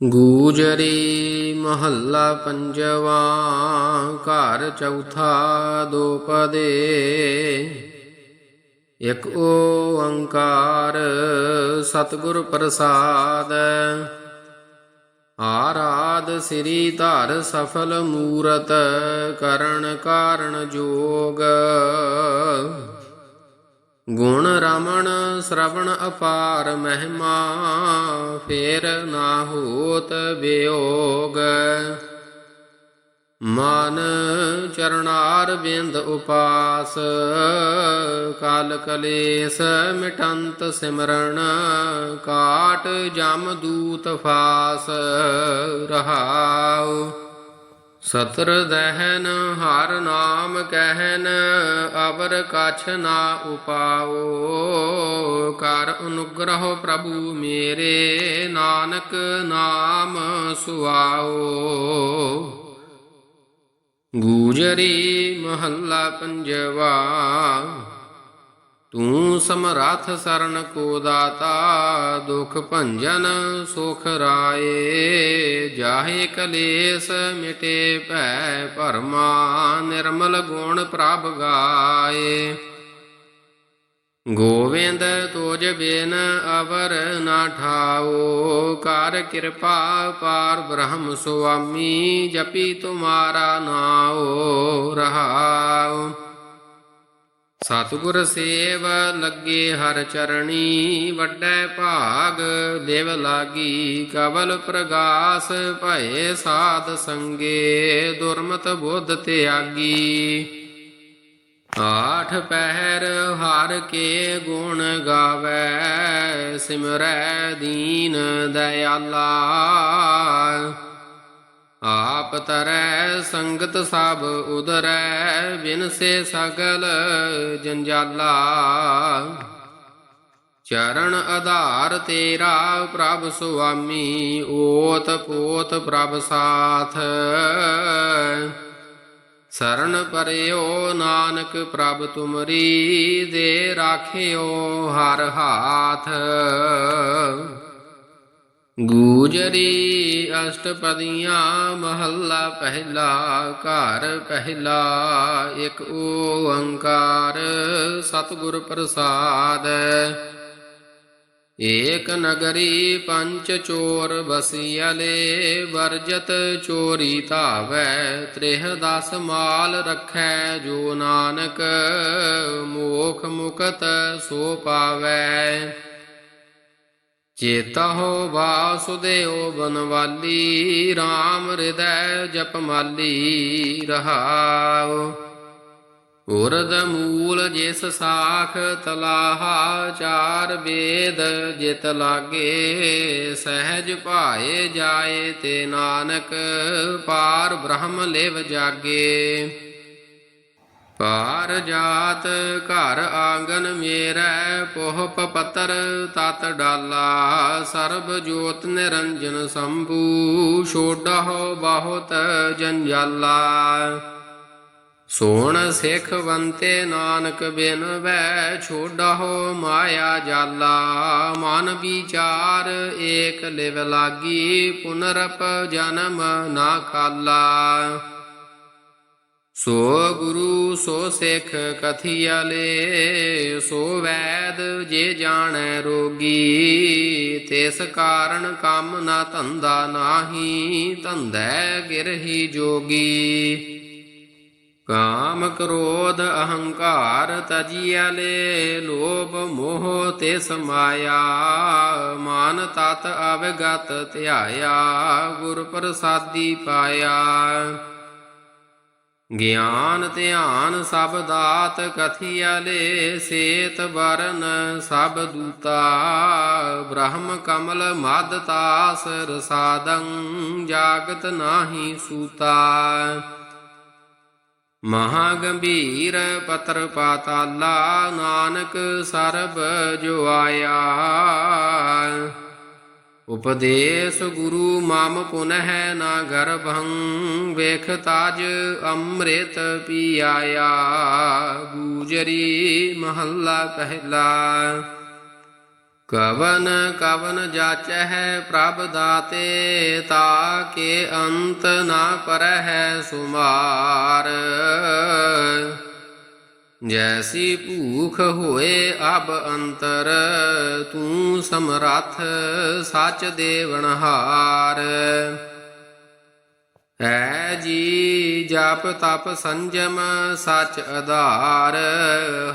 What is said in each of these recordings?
ਗੂਜਰੀ ਮਹੱਲਾ ਪੰਜਵਾ, ਘਰ ਚੌਥਾ ਦੋਪਦੇ। ਇਕ ਓੰਕਾਰ ਸਤਿਗੁਰ ਪ੍ਰਸਾਦ, ਆਰਾਧ ਸ੍ਰੀ ਧਰ ਸਫਲ ਮੂਰਤ, ਕਰਨ ਕਾਰਣ ਜੋਗ। ਗੁਣ ਰਮਣ ਸ਼ਰਵਣ ਅਪਾਰ ਮਹਿਮਾ, ਫੇਰ ਨਾ ਹੋਤ ਵਿਯੋਗ। ਮਨ ਚਰਨਾਰ ਬਿੰਦ ਉਪਾਸ, ਕਾਲ ਕਲੇਸ ਮਿਟੰਤ ਸਿਮਰਨ, ਕਾਟ ਜਮ ਦੂਤ ਫਾਸ, ਰਹਾਉ। ਸਤਰ ਦਹਿਨ ਹਰ ਨਾਮ ਕਹਿਨ, ਅਵਰ ਕਛ ਨਾ ਉਪਾਓ। ਕਰ ਅਨੁਗ੍ਰਹ ਪ੍ਰਭੂ ਮੇਰੇ, ਨਾਨਕ ਨਾਮ ਸੁਆਓ। ਗੂਜਰੀ ਮਹੱਲਾ ਪੰਜਵਾ। ਸਮਰੱਥ ਸਰਨ ਕੋ ਦਾਤਾ, ਦੁਖ ਭੰਜਨ ਸੁਖ ਰਾਏ। ਜਾਹੇ ਕਲੇਸ਼ ਮਿਟੇ ਭੈ ਭਰਮਾ, ਨਿਰਮਲ ਗੁਣ ਪ੍ਰਭ ਗਾਏ। ਗੋਵਿੰਦ ਤੋਜ ਬਿਨ ਅਵਰ ਨਾ ਠਾਓ, ਕਰ ਕਿਰਪਾ ਪਾਰ ਬ੍ਰਹਮ ਸੁਆਮੀ, ਜਪੀ ਤੁਮਾਰਾ ਨਾਉ ਰਹਾਉ ਸਤਿਗੁਰ ਸੇਵ ਲੱਗੇ ਹਰ ਚਰਣੀ, ਵੱਡੇ ਭਾਗ ਦੇਵ ਲਾਗੀ, ਕਵਲ ਪ੍ਰਗਾਸ ਭਏ ਸਾਧ ਸੰਗੇ, ਦੁਰਮਤ ਬੁੱਧ ਤਿਆਗੀ। ਆਠ ਪਹਿਰ ਹਰ ਕੇ ਗੁਣ ਗਾਵੇ, ਸਿਮਰੈ ਦੀਨ ਦਇਆਲਾ। ਆਪ ਤਰੈ ਸੰਗਤ ਸਭ ਉਦਰੈ ਬਿਨਸੇ ਸਗਲ ਜੰਜਾਲਾ। ਚਰਨ ਆਧਾਰ ਤੇਰਾ ਪ੍ਰਭ ਸੁਆਮੀ, ਓਤ ਪੋਤ ਪ੍ਰਭ ਸਾਥ। ਸਰਨ ਪਰਿਓ ਨਾਨਕ ਪ੍ਰਭ ਤੁਮਰੀ, ਦੇ ਰਾਖਿਓ ਹਰ ਹਾਥ। ਗੂਜਰੀ ਅਸ਼ਟਪਦੀਆਂ ਮਹੱਲਾ ਪਹਿਲਾ, ਘਰ ਪਹਿਲਾ, ਇੱਕ ਓੰਕਾਰ ਸਤਿਗੁਰ ਪ੍ਰਸਾਦ। ਏਕ ਨਗਰੀ ਪੰਚ ਚੋਰ ਬਸੀਲੇ ਵਰਜਤ ਚੋਰੀ ਧਾਵੈ, ਤ੍ਰਿਹ ਦਸ ਮਾਲ ਰੱਖੈ, ਜੋ ਨਾਨਕ ਮੋਖ ਮੁਕਤ ਸੋ ਪਾਵੈ। ਚੇਤਹੁ ਵਾਸੁਦੇਵ ਬਨਵਾਲੀ RAM ਹਿਰਦੈ ਜਪਮਾਲੀ ਰਹਾਉ। ਉਰਦ ਮੂਲ ਜਿਸ ਸਾਖ ਤਲਾਹਾ, ਚਾਰ ਵੇਦ ਜਿਤ ਲਾਗੇ, ਸਹਿਜ ਭਾਏ ਜਾਏ ਤੇ ਨਾਨਕ, ਪਾਰ ਬ੍ਰਹਮ ਲਿਵ ਜਾਗੇ। ਭਾਰ ਜਾਤ ਘਰ ਆਂਗਨ ਮੇਰੈ, ਪੋਹ ਪਪਤਰ ਤਤ ਡਾਲਾ। ਸਰਬ ਜੋਤ ਨਿਰੰਜਨ ਸੰਭੂ, ਛੋਡਹੁ ਬਹੁਤ ਜੰਜਾਲਾ। ਸੋਣ ਸਿਖ ਵੰਤੇ ਨਾਨਕ ਬਿਨ ਵੈ, ਛੋਡਹੁ ਮਾਇਆ ਜਾਲਾ। ਮਨ ਵਿਚਾਰ ਏਕ ਲਿਵ ਲਾਗੀ, ਪੁਨਰਪ ਜਨਮ ਨਾ ਖਾਲਾ। ਸੋ ਗੁਰੂ, ਸੋ ਸਿੱਖ ਕਥਿਆਲੇ ਸੋ ਵੈਦ ਜੇ ਜਾਣੈ ਰੋਗੀ ਤਿਸ ਕਾਰਨ ਕੰਮ ਨਾ ਧੰਦਾ ਨਾਹੀ, ਧੰਦੈ ਗਿਰਹੀ ਜੋਗੀ। ਕਾਮ ਕ੍ਰੋਧ ਅਹੰਕਾਰ ਤਜੀਆਲੇ ਲੋਭ ਮੋਹ ਤੇ ਸਮਾਇਆ, ਮਾਨ ਤਤ ਅਵਗਤ ਧਿਆਇਆ, ਗੁਰ ਪ੍ਰਸਾਦੀ ਪਾਇਆ। ਗਿਆਨ ਧਿਆਨ ਸਭ ਦਾਤ ਕਥਿਆਲੇ, ਸੇਤ ਵਰਨ ਸਭ ਦੂਤਾ। ਬ੍ਰਹਮ ਕਮਲ ਮਦ ਤਾਸ ਰਸਾਦੰ, ਜਾਗਤ ਨਾਹੀ ਸੂਤਾ। ਮਹਾ ਗੰਭੀਰ ਪਤਰ ਪਾਤਾਲਾ, ਨਾਨਕ ਸਰਬ ਜੋ ਆਇਆ। ਉਪਦੇਸ਼ ਗੁਰੂ ਮਾਮ ਪੁਨਹਿ ਨਾ ਗਰਭੰ, ਵੇਖ ਤਾਜ ਅੰਮ੍ਰਿਤ ਪੀਆਇਆ। ਗੂਜਰੀ ਮਹੱਲਾ ਪਹਿਲਾ। ਕਵਨ ਕਵਨ ਜਾਚਹਿ ਪ੍ਰਭ ਦਾਤੇ, ਤਾ ਕੇ ਅੰਤ ਨਾ ਪਰਹਿ ਸੁਮਾਰ। ਜੈਸੀ ਭੂਖ ਹੋਏ ਅਬ ਅੰਤਰ, ਤੂੰ ਸਮਰੱਥ ਸੱਚ ਦੇਵਨਹਾਰ ਹੈ ਜੀ ਜਪ ਤਪ ਸੰਜਮ ਸਚ ਆਧਾਰ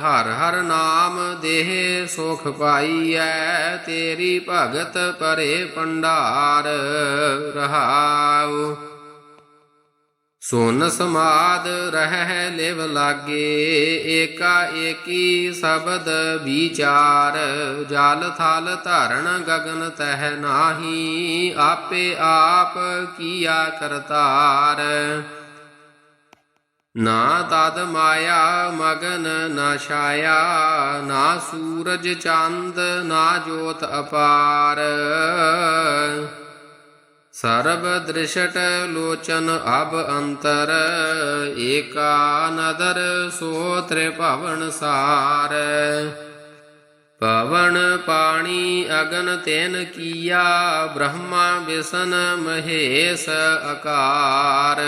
ਹਰ ਹਰ ਨਾਮ ਦੇਹ ਸੁਖ ਪਾਈਐ, ਤੇਰੀ ਭਗਤ ਪਰੇ ਪੰਡਾਰ ਰਹਾਉ। ਸੁਨ ਸਮਾਦ ਰਹਿ ਲਿਵ ਲਾਗੇ ਏਕਾ ਏਕੀ ਸ਼ਬਦ ਵਿਚਾਰ। ਜਲ ਥਲ ਧਰਨ ਗਗਨ ਤਹਿ ਨਾਹੀ, ਆਪੇ ਆਪ ਕੀਆ ਕਰਤਾਰ। ਨਾ ਤਦ ਮਾਇਆ ਮਗਨ ਨਾ ਛਾਇਆ, ਨਾ ਸੂਰਜ ਚੰਦ ਨਾ ਜੋਤ ਅਪਾਰ। ਸਰਬ ਦ੍ਰਿਸ਼ਟ ਲੋਚਨ ਅਬ ਅੰਤਰ ਏਕਾ ਨਦਰ ਸੋ ਤ੍ਰਿਭਵਨ ਸਾਰ। ਪਵਨ ਪਾਣੀ ਅਗਨ ਤੈਨ ਕੀਆ, ਬ੍ਰਹਮਾ ਵਿਸ਼ਨ ਮਹੇਸ਼ ਅਕਾਰ।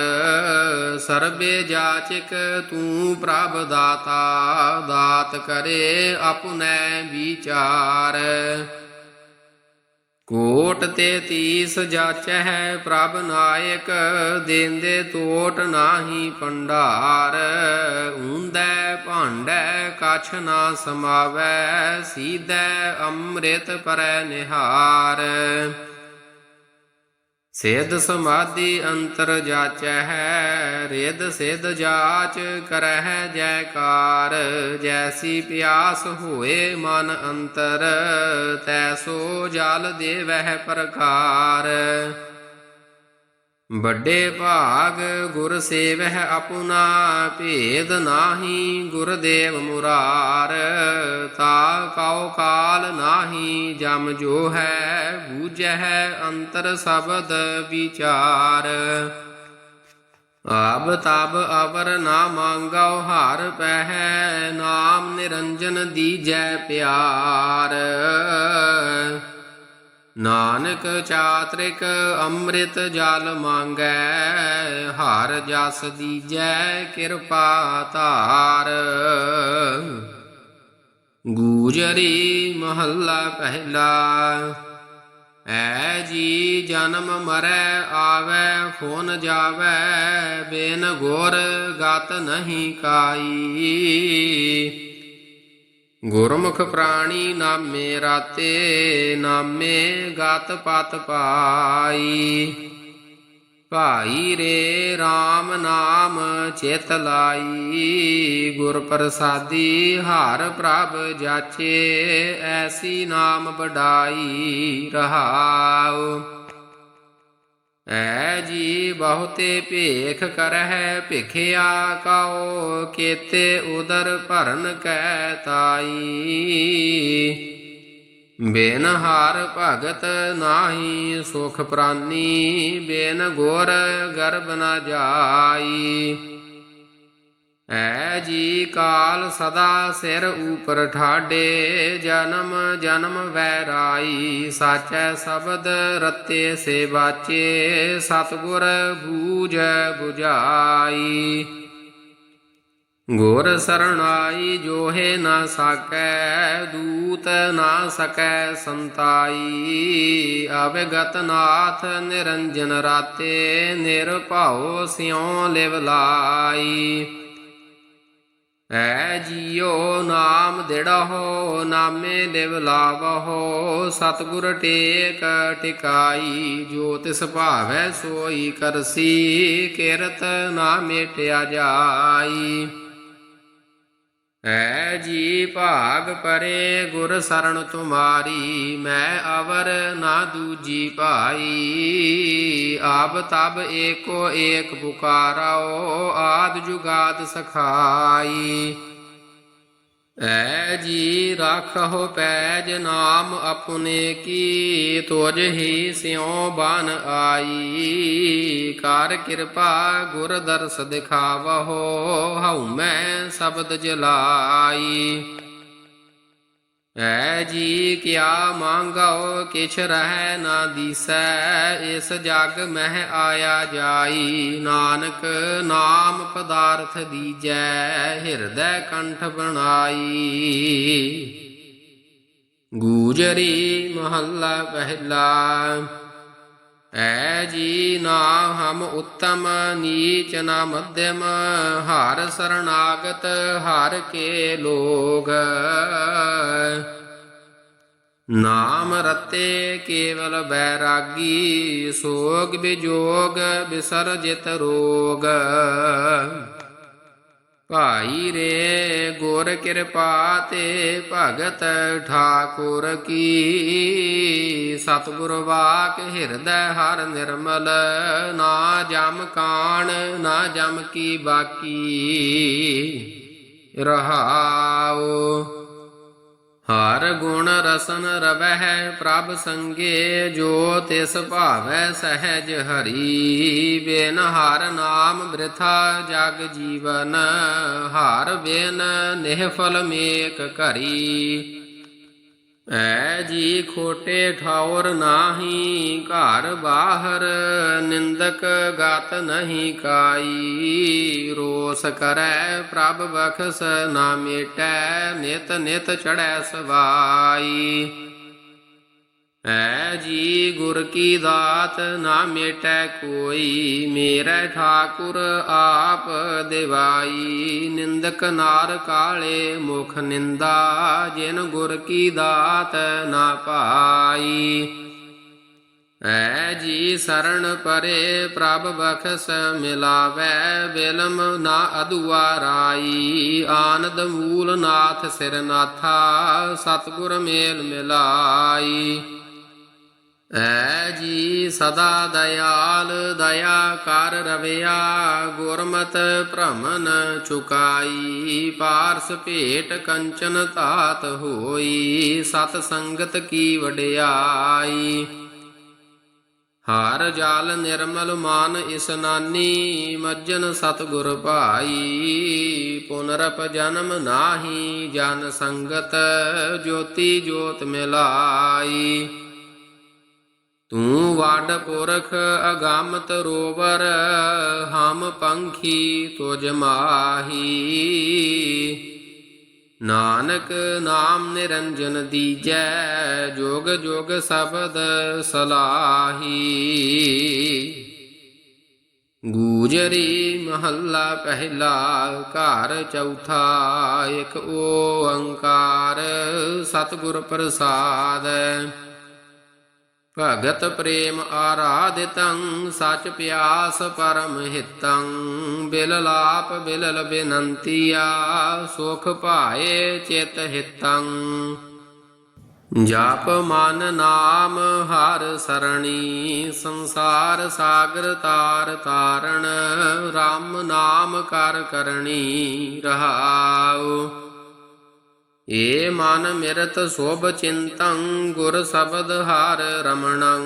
ਸਰਬੇ ਜਾਚਕ ਤੂੰ ਪ੍ਰਭ ਦਾਤਾ, ਦਾਤ ਕਰੇ ਆਪੁਨੈ ਵਿਚਾਰ। ਕੋਟ ਤੇ ਤੀਸ ਜਾਚਹਿ ਪ੍ਰਭ ਨਾਇਕ, ਦੇਂਦੇ ਤੋਟ ਨਾਹੀ ਭੰਡਾਰ। ਉਂਦੈ ਭਾਂਡੈ ਕਛ ਨਾ ਸਮਾਵੈ, ਸੀਧੈ ਅੰਮ੍ਰਿਤ ਪਰੈ ਨਿਹਾਰ। ਸਿਧ ਸਮਾਧੀ ਅੰਤਰ ਜਾਚੈ ਹੈ ਰਿਦ ਸਿਧ ਜਾਚ ਕਰਹਿ, ਜੈਕਾਰ ਜੈਸੀ ਪਿਆਸ ਹੋਏ ਮਨ ਅੰਤਰ ਤੈਸੋ ਜਲ ਦੇਵਹਿ ਪ੍ਰਕਾਰ। ਵੱਡੇ ਭਾਗ ਗੁਰ ਸੇਵਹਿ ਆਪੁਨਾ ਭੇਦ ਨਾਹੀ ਗੁਰਦੇਵ ਮੁਰਾਰ। ਤਾ ਕਉ ਕਾਲ ਨਾਹੀ ਜਮ ਜੋ ਹੈ, ਬੂਝਹਿ ਅੰਤਰ ਸ਼ਬਦ ਵਿਚਾਰ। ਆਬ ਤਬ ਅਵਰ ਨਾ ਮੰਗਉ, ਹਾਰ ਪਹਿ ਨਾਮ ਨਿਰੰਜਨ ਦੀਜੈ ਪਿਆਰ। ਨਾਨਕ ਚਾਤ੍ਰਿਕ ਅੰਮ੍ਰਿਤ ਜਲ ਮੰਗੈ, ਹਰ ਜਸ ਦੀਜੈ ਕਿਰਪਾ ਧਾਰ। ਗੂਜਰੀ ਮਹੱਲਾ ਪਹਿਲਾ, ਐ ਜੀ ਜਨਮ ਮਰੈ ਆਵੈ ਫੋਨ ਜਾਵੈ, ਬੇਨ ਗੋਰ ਗਤ ਨਹੀਂ ਕਾਈ। ਗੁਰਮੁਖ ਪ੍ਰਾਣੀ ਨਾਮੇ ਰਾਤੇ ਨਾਮੇ ਗਤ ਪਤ ਪਾਈ। ਭਾਈ ਰੇ RAM ਨਾਮ ਚਿਤ ਲਾਈ। ਗੁਰ ਪ੍ਰਸਾਦੀ ਹਰ ਪ੍ਰਭ ਜਾਚੇ, ਐਸੀ ਨਾਮ ਵਡਾਈ ਰਹਾਉ। ਐ ਜੀ ਬਹੁਤੇ ਭੇਖ ਕਰਹਿ ਭਿਖਿਆ ਕਉ, ਕੇਤੇ ਉਦਰ ਭਰਨ ਕੈ ਤਾਈ। ਬੇਨ ਹਾਰ ਭਗਤ ਨਾਹੀ, ਸੁਖ ਪ੍ਰਾਨੀ, ਬੇਨ ਗੋਰ ਗਰਬ ਨਾ ਜਾਈ। ਐ ਜੀ ਕਾਲ ਸਦਾ ਸਿਰ ਉਪਰ ਠਾਡੇ, ਜਨਮ ਜਨਮ ਵੈਰਾਈ, ਸਾਚੈ ਸ਼ਬਦ ਰਤੇ ਸੇ ਬਾਚੇ ਸਤਗੁਰ ਬੂਝ 부ਝਾਈ ਗੁਰ ਸਰਣਾਈ ਜੋਹੇ ਨਾ ਸਾਕੈ, ਦੂਤ ਨਾ ਸਕੈ ਸੰਤਾਈ। ਅਵਗਤ ਨਾਥ ਨਿਰੰਜਨ ਰਾਤੇ, ਨਿਰਭਉ ਸਿਉ ਲਿਵ ਲਾਈ। ਐ ਜੀਉ ਨਾਮ ਦਿੜਹੁ ਨਾਮੇ ਲਿਵ ਲਾਵਹੁ, ਸਤਿਗੁਰ ਟੇਕ ਟਿਕਾਈ, ਜੋ ਤਿਸ ਭਾਵੈ ਸੋਈ ਕਰਸੀ, ਕਿਰਤ ਨਾ ਮੇਟਿਆ ਜਾਈ। ਹੈ ਜੀ ਭਾਗ ਪਰੇ, ਗੁਰ ਸਰਣ ਤੁਮਾਰੀ, ਮੈਂ ਅਵਰ ਨਾ ਦੂਜੀ ਭਾਈ। ਆਬ ਤਬ ਏਕੋ ਏਕ ਪੁਕਾਰਾਓ, ਆਦ ਜੁਗਾਦ ਸਖਾਈ। ਐ ਜੀ ਰਾਖਹੁ ਪੈਜ ਨਾਮ ਆਪਣੇ ਕੀ ਤੁਜ ਹੀ ਸਿਉ ਬਨ ਆਈ। ਕਰ ਕਿਰਪਾ ਗੁਰ ਦਰਸ ਦਿਖਾਵਹੁ, ਹਉ ਮੈਂ ਸ਼ਬਦ ਜਲਾਈ। ਐ ਜੀ ਕਿਆ ਮੰਗਾਓ, ਕਿਛ ਰਹਿ ਨਾ ਦੀਸੈ, ਇਸ ਜਗ ਮਹਿ ਆਇਆ ਜਾਈ। ਨਾਨਕ ਨਾਮ ਪਦਾਰਥ ਦੀਜੈ, ਹਿਰਦੈ ਕੰਠ ਬਣਾਈ। ਗੂਜਰੀ ਮਹੱਲਾ ਪਹਿਲਾ। ਐ ਜੀ ਨਾ ਹਮ ਉੱਤਮ, ਨੀਚ ਨਾ ਮਧਿਮ ਹਰ ਸਰਣਾਗਤ, ਹਰ ਕੇ ਲੋਗ। ਨਾਮ ਰਤੇ ਕੇਵਲ ਬੈਰਾਗੀ, ਸੋਗ ਵਿਜੋਗ ਬਿਸਰਜਿਤ ਰੋਗ। ਭਾਈ ਰੇ ਗੁਰ ਕਿਰਪਾ ਤੇ ਭਗਤ ਠਾਕੁਰ ਕੀ। ਸਤਿਗੁਰ ਵਾਕ ਹਿਰਦੈ ਹਰ ਨਿਰਮਲ, ਨਾ ਜਮ ਕਾਣ, ਨਾ ਜਮ ਕੀ ਬਾਕੀ। ਰਹਾਉ ਗੁਣ ਰਸਨ ਰਵਹਿ ਪ੍ਰਭ ਸੰਗੇ ਜੋ ਤਿਸ ਭਾਵੈ ਸਹਿਜ ਹਰੀ। ਬਿਨ ਹਰ ਨਾਮ ਬ੍ਰਿਥਾ ਜਗ ਜੀਵਨ, ਹਾਰ ਬਿਨ ਨਿਹਫਲ ਮੇਕ ਘਰੀ। ਐ ਜੀ ਖੋਟੇ ਠੌਰ ਨਾਹੀ, ਘਰ ਬਾਹਰ ਨਿੰਦਕ ਗਤ ਨਹੀਂ ਕਾਈ। ਰੋਸ ਕਰੈ ਪ੍ਰਭ ਬਖਸ ਨਾ ਮੇਟੈ, ਨਿਤ ਨਿਤ ਚੜੈ ਸਵਾਈ। ਐ ਜੀ ਗੁਰ ਕੀ ਦਾਤ ਨਾ ਮੇਟੈ ਕੋਈ, ਮੇਰੇ ਠਾਕੁਰ ਆਪ ਦਿਵਾਈ। ਨਿੰਦਕ ਨਾਰ ਕਾਲੇ ਮੁਖ ਨਿੰਦਾ, ਜਿਨ ਗੁਰ ਕੀ ਦਾਤ ਨਾ ਪਾਈ। ਐ ਜੀ ਸਰਣ ਪਰੇ ਪ੍ਰਭ ਬਖਸ ਮਿਲਾਵੈ, ਬਿਲਮ ਨਾ ਅਦੁਆ ਰਾਈ। ਆਨੰਦ ਮੂਲ ਨਾਥ ਸਿਰ ਨਾਥਾ, ਸਤਿਗੁਰ ਮੇਲ ਮਿਲਾਈ। ਐ ਜੀ ਸਦਾ ਦਇਆਲ, ਦਇਆ ਕਰ ਰਵਿਆ, ਗੁਰਮਤ ਭ੍ਰਮਨ ਚੁਕਾਈ, ਪਾਰਸ ਭੇਟ ਕੰਚਨ ਧਾਤ ਹੋਈ, ਸਤ ਸੰਗਤ ਕੀ ਵਡਿਆਈ। ਹਰ ਜਲ ਨਿਰਮਲ ਮਾਨ ਇਸਨਾਨੀ ਮੱਜਨ ਸਤਿਗੁਰ ਭਾਈ। ਪੁਨਰਪ ਜਨਮ ਨਾਹੀ ਜਨ ਸੰਗਤ, ਜੋਤੀ ਜੋਤ ਮਿਲਾਈ। ਤੂੰ ਵਾਡ ਪੁਰਖ ਅਗੰਮ ਤਰੋਵਰ ਹਮ ਪੰਖੀ ਤੁਜ ਮਾਹੀ। ਨਾਨਕ ਨਾਮ ਨਿਰੰਜਨ ਦੀਜੈ, ਜੋਗ ਜੋਗ ਸ਼ਬਦ ਸਲਾਹੀ। ਗੂਜਰੀ ਮਹੱਲਾ ਪਹਿਲਾ, ਘਰ ਚੌਥਾ, ਇੱਕ ਓੰਕਾਰ ਸਤਿਗੁਰ ਪ੍ਰਸਾਦ। ਭਗਤ ਪ੍ਰੇਮ ਆਰਾਧਿਤੰ ਸਚ ਪਿਆਸ ਪਰਮ ਹਿਤੰ। ਬਿਲ ਲਾਪ ਬਿਲਲ ਬੇਨੰਤੀਆ, ਸੁਖ ਭਾਏ ਚਿਤ ਹਿਤੰ। ਜਪ ਮਨ ਨਾਮ ਹਰ ਸਰਣੀ, ਸੰਸਾਰ ਸਾਗਰ ਤਾਰ ਤਾਰਣ RAM ਨਾਮ ਕਰ ਕਰਣੀ ਰਹਾਉ। ਏ ਮਨ ਮਿਰਤ ਸੋਭ ਚਿੰਤੰ, ਗੁਰ ਸ਼ਬਦ ਹਾਰ ਰਮਣੰ,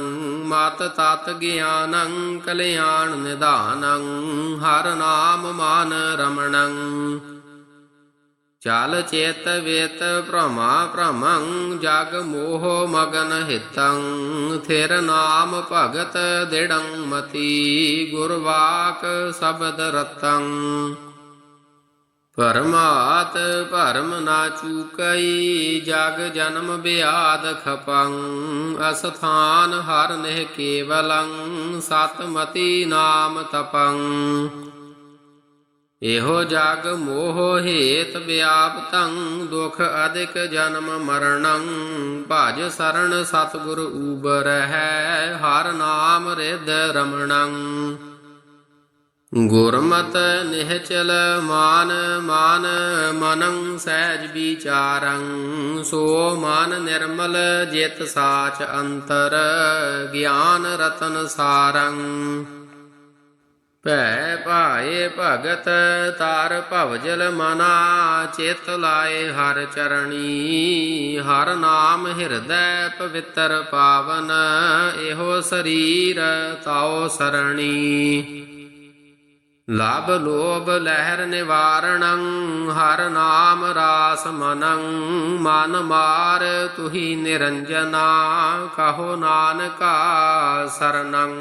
ਮਾਤ ਤਤ ਗਿਆਨੰ, ਕਲਿਆਣ ਨਿਧਾਨੰ, ਹਰ ਨਾਮ ਮਨ ਰਮਣੰ। ਚਲ ਚੇਤ ਵੇਤ ਭ੍ਰਮਾ ਭ੍ਰਮੰ, ਜਗ ਮੋਹ ਮਗਨ ਹਿਤੰ, ਥਿਰ ਨਾਮ ਭਗਤ ਦਿੜੰ ਮਤੀ, ਗੁਰ ਸ਼ਬਦ ਰਤੰ। ਪਰਮਾਤ ਭਰਮ ਨਾ ਚੂਕਈ, ਜਗ ਜਨਮ ਬਿਆਦ ਖਪੰ। ਅਸਥਾਨ ਹਰ ਨਹਿ ਕੇਵਲੰ ਸਤਮਤੀ ਨਾਮ ਤਪੰ। ਇਹੋ ਜਗ ਮੋਹ ਹੇਤ ਵਿਆਪਤੰ ਦੁਖ ਅਧਿਕ ਜਨਮ ਮਰਣੰ। ਭਜ ਸਰਣ ਸਤਿਗੁਰ ਊਬਰ ਹੈ, ਹਰ ਨਾਮ ਰਿਦ ਰਮਣੰ। ਗੁਰਮਤ ਨਿਹਚਲ ਮਾਨ ਮਾਨ ਮਨੰ ਸਹਿਜ ਵਿਚਾਰੰ, ਸੋ ਮਨ ਨਿਰਮਲ ਜਿਤ ਸਾਚ ਅੰਤਰ ਗਿਆਨ ਰਤਨ ਸਾਰੰ। ਭੈ ਭਾਏ ਭਗਤ ਤਾਰ ਭਵਜਲ ਮਨਾ, ਚਿਤ ਲਾਏ ਹਰ ਚਰਣੀ, ਹਰ ਨਾਮ ਹਿਰਦੈ ਪਵਿੱਤਰ ਪਾਵਨ, ਇਹੋ ਸਰੀਰ ਤਾਉ ਸਰਣੀ। ਲਬ ਲੋਭ ਲਹਿਰ ਨਿਵਾਰਣੰ, ਹਰ ਨਾਮ ਰਾਸ ਮਨੰ। ਮਨ ਮਾਰ ਤੁਹੀ ਨਿਰੰਜਨਾ, ਕਹੋ ਨਾਨਕਾ ਸਰਣੰ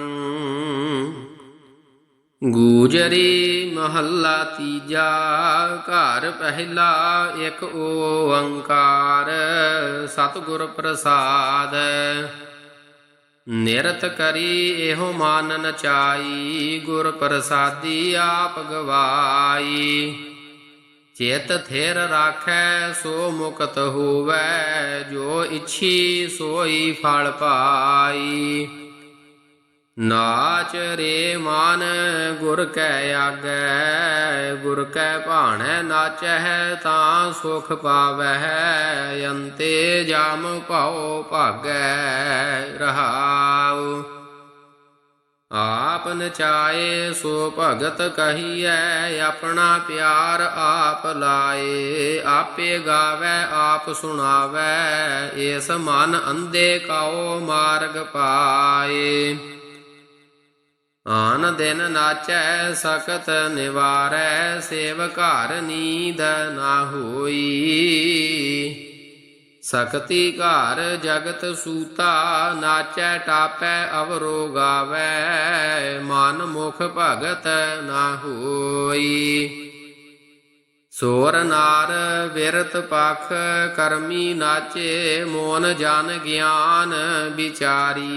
ਗੂਜਰੀ ਮਹੱਲਾ ਤੀਜਾ, ਘਰ ਪਹਿਲਾ ਇੱਕ ਓੰਕਾਰ। ਸਤਿਗੁਰ ਪ੍ਰਸਾਦ। ਨਿਰਤ ਕਰੀ ਇਹੋ ਮਾਨ ਨਚਾਈ ਗੁਰ ਪ੍ਰਸਾਦੀ ਆਪ ਗਵਾਈ। ਚੇਤ ਥੇਰ ਰਾਖੈ, ਸੋ ਮੁਕਤ ਹੋਵੈ, ਜੋ ਇਛੀ ਸੋਈ ਫਲ ਪਾਈ। ਨਾਚ ਰੇ ਮਾਨ ਗੁਰ ਕੈ ਆਗੈ, ਗੁਰ ਕੈ ਭਾਣੈ ਨਾਚੈ ਤਾਂ ਸੁਖ ਪਾਵੈ ਅੰਤੇ ਜਾਮ ਭਾਉ ਭਾਗੈ ਰਹਾਉ। ਆਪ ਨਚਾਏ ਸੋ ਭਗਤ ਕਹੀਐ, ਆਪਣਾ ਪਿਆਰ ਆਪ ਲਾਏ, ਆਪੇ ਗਾਵੇ, ਆਪ ਸੁਣਾਵੇ, ਇਸ ਮਨ ਅੰਧੇ ਕਾਓ ਮਾਰਗ ਪਾਏ। ਆਨ ਦਿਨ ਨਾਚੈ ਸਕਤ ਨਿਵਾਰੈ ਸੇਵ ਘਰ ਨੀਂਦ ਨਾ ਹੋਈ। ਸਕਤੀ ਘਰ ਜਗਤ ਸੂਤਾ, ਨਾਚੈ ਟਾਪੈ ਅਵਰੋ ਗਾਵੈ ਮਨ ਮੁਖ ਭਗਤ ਨਾ ਹੋਈ। ਸੋਰ ਨਾਰ ਵਿਰਤ ਪਖ, ਕਰਮੀ ਨਾਚੇ ਮੋਨ ਜਨ ਗਿਆਨ ਵਿਚਾਰੀ।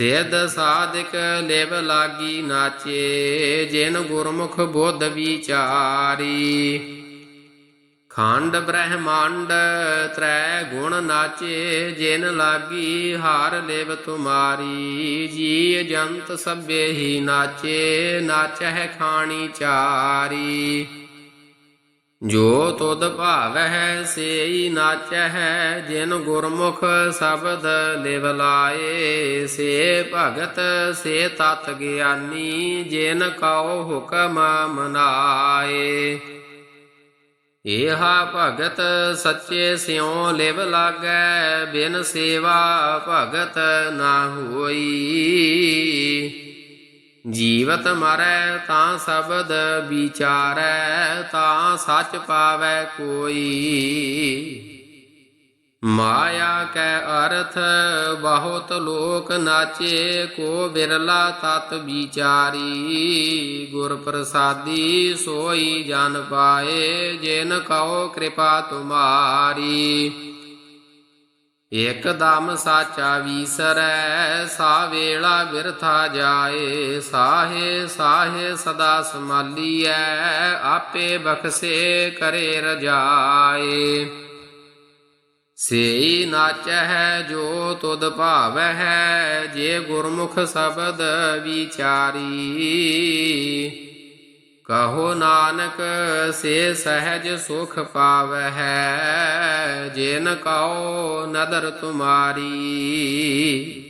ਸੇਧ ਸਾਧਕ ਲਿਵ ਲਾਗੀ ਨਾਚੇ, ਜਿਨ ਗੁਰਮੁਖ ਬੁੱਧ ਵਿਚਾਰੀ। ਖੰਡ ਬ੍ਰਹਮੰਡ ਤ੍ਰੈ ਗੁਣ ਨਾਚੇ, ਜਿਨ ਲਾਗੀ ਹਾਰ ਲਿਵ ਤੁਮਾਰੀ। ਜੀ ਜੰਤ ਸਭੇ ਹੀ ਨਾਚੇ, ਨਾਚਹਿ ਖਾਣੀ ਚਾਰੀ। ਜੋ ਤੁਧ ਭਾਵਹਿ ਸੇਈ ਨਾਚਹਿ, ਜਿਨ ਗੁਰਮੁਖ ਸ਼ਬਦ ਲਿਵ ਲਾਏ, ਸੇ ਭਗਤ ਸੇ ਤਤ ਗਿਆਨੀ, ਜਿਨ ਕਉ ਹੁਕਮ ਮਨਾਏ। ਏਹਾ ਭਗਤ ਸੱਚੇ ਸਿਉ ਲਿਵ ਲਾਗੈ, ਬਿਨ ਸੇਵਾ ਭਗਤ ਨਾ ਹੋਈ। ਜੀਵਤ ਮਰੈ ਤਾਂ ਸ਼ਬਦ ਵਿਚਾਰੈ, ਤਾਂ ਸੱਚ ਪਾਵੈ ਕੋਈ। ਮਾਇਆ ਕੈ ਅਰਥ, ਬਹੁਤ ਲੋਕ ਨਾਚੇ, ਕੋ ਬਿਰਲਾ ਤਤ ਵਿਚਾਰੀ। ਗੁਰ ਪ੍ਰਸਾਦੀ ਸੋਈ ਜਨ ਪਾਏ, ਜਿਨ ਕਉ ਕਿਰਪਾ ਤੁਮਾਰੀ। ਇਕਦਮ ਸਾਚਾ ਵੀਸਰੈ ਸਾ ਵੇਲਾ ਬਿਰਥਾ ਜਾਏ। ਸਾਹੇ ਸਾਹੇ ਸਦਾ ਸਮਾਲੀਐ, ਆਪੇ ਬਖਸੇ ਕਰੇ ਰਜਾਏ। ਸੇਈ ਨਾਚਹਿ ਜੋ ਤੁਧ ਭਾਵਹਿ, ਜੇ ਗੁਰਮੁਖ ਸ਼ਬਦ ਵਿਚਾਰੀ। ਕਹੋ ਨਾਨਕ ਸੇ ਸਹਿਜ ਸੁਖ ਪਾਵਹਿ ਜੇਨ ਕਉ ਨਦਰ ਤੁਮਾਰੀ।